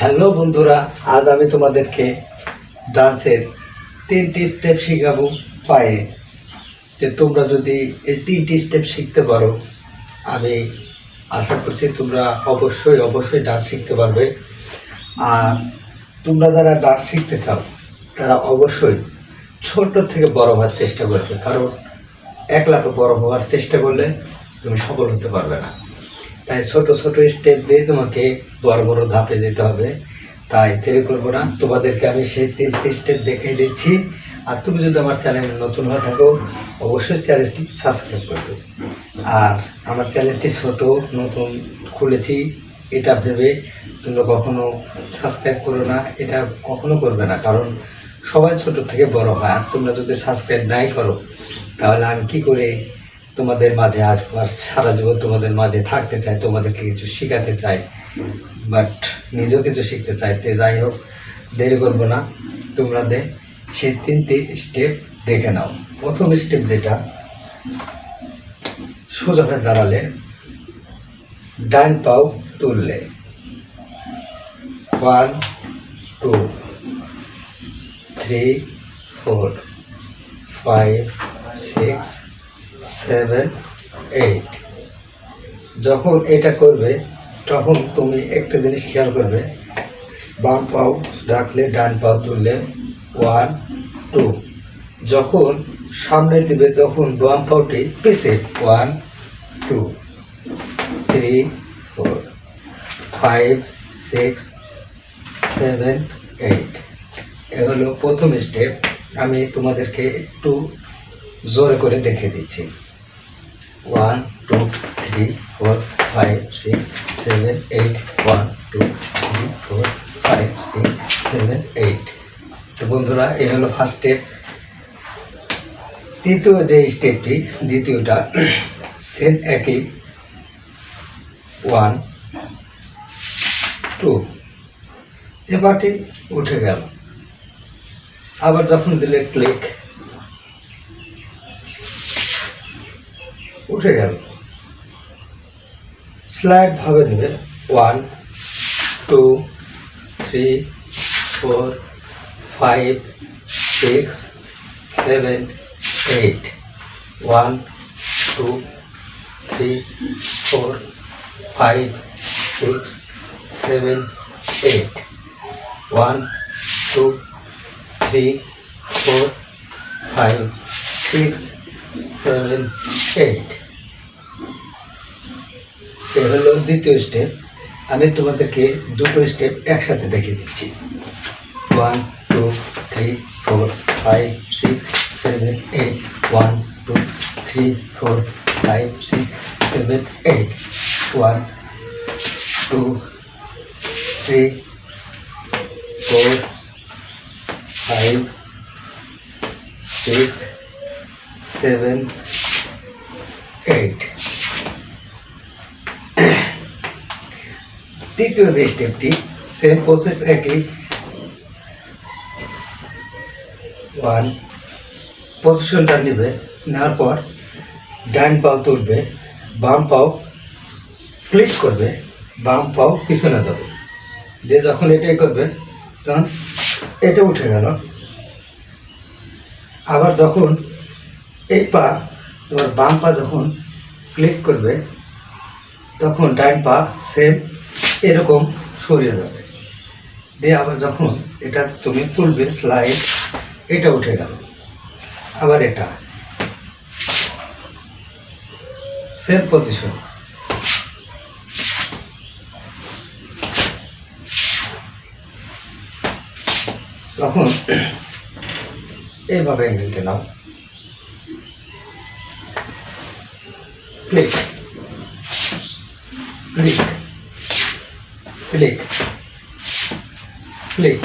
Hello বন্ধুরা, আজ আমি তোমাদেরকে ডান্সের তিনটি স্টেপ শেখাবো পায়ে। যে তোমরা যদি এই তিনটি স্টেপ শিখতে পারো, আমি আশা করছি তোমরা অবশ্যই অবশ্যই ডান্স শিখতে পারবে। আর তোমরা যারা ডান্স শিখতে চাও, তারা অবশ্যই ছোট থেকে বড় হওয়ার চেষ্টা করবে। কারণ একলা তো বড় হওয়ার চেষ্টা করলে তুমি সফল হতে পারবে না। তাই ছোট ছোট স্টেপ দিয়ে তোমাকে বড় বড় ধাপে যেতে হবে। তাই দেরি করব না। তোমাদেরকে আমি সেই তিনটি স্টেপ দেখিয়ে দিচ্ছি। আর তুমি যদি আমার চ্যানেলে নতুন হয়ে থাকো, অবশ্যই চ্যানেলটি সাবস্ক্রাইব করবে আর আমার চ্যানেলটি ছোট, নতুন খুলেছি, এটা ভেবে তোমরা কখনো সাবস্ক্রাইব করো না, এটা কখনো করবে না। কারণ সবাই ছোট থেকে বড় হয়। আর তোমরা যদি সাবস্ক্রাইব নাই করো, তাহলে আমি কি করে তোমাদের মাঝে আসব আর সারা জীবন তোমাদের মাঝে থাকতে চাই, তোমাদেরকে কিছু শেখাতে চাই বাট নিজেও কিছু শিখতে চাই। তে যাই হোক, দেরি করব না, তোমরা দে সেই তিনটি স্টেপ দেখে নাও। প্রথম স্টেপ যেটা, সোজা হয়ে দাঁড়ালে, ডান পাও তুললে। One two three four five six seven eight যখন এটা করবে, তখন তুমি একটা জিনিস খেয়াল করবে। বাম পাও রাখলে, ডান পাও তুললে ওয়ান টু যখন সামনে দিবে, তখন বাম পাওটি পিছে one two three four five six seven eight এ হলো প্রথম স্টেপ আমি তোমাদেরকে একটু জোরে করে দেখে দিচ্ছি। One two three four five six seven eight one two three four five six seven eight তো বন্ধুরা, এই হলো ফার্স্ট স্টেপ তৃতীয় যে স্টেপটি দ্বিতীয়টা সেম একই। ওয়ান টু এবারটি উঠে গেল। আবার যখন দিলে ক্লিক উঠে গেল। স্লাইড ভাবে নেবে। One two three four five six seven eight one two three four five six seven eight one two three four five six seven eight হলো দ্বিতীয় স্টেপ আমি তোমাদেরকে দুটো স্টেপ একসাথে দেখিয়ে দিচ্ছি। One two three four five six seven eight one two three four five six seven eight one two three four five six seven eight তৃতীয় যে স্টেপটি সেম প্রসেস একই। ওয়ান পজিশনটা নেবে, নেওয়ার পর ডান পাও তুলবে, বাম পাও ক্লিক করবে, বাম পাও পিছনে যাবে। যে যখন এটাই করবে, তখন এটা উঠে গেল। আবার যখন এই পা, তোমার বাম পা যখন ক্লিক করবে, তখন ডান পা সেম এরকম সরিয়ে যাবে দিয়ে আবার যখন এটা তুমি তুলবে স্লাইড এটা উঠে গেল। আবার এটা। সেম পজিশন তখন এইভাবে অ্যাঙ্গেলটা নাও। Click click click click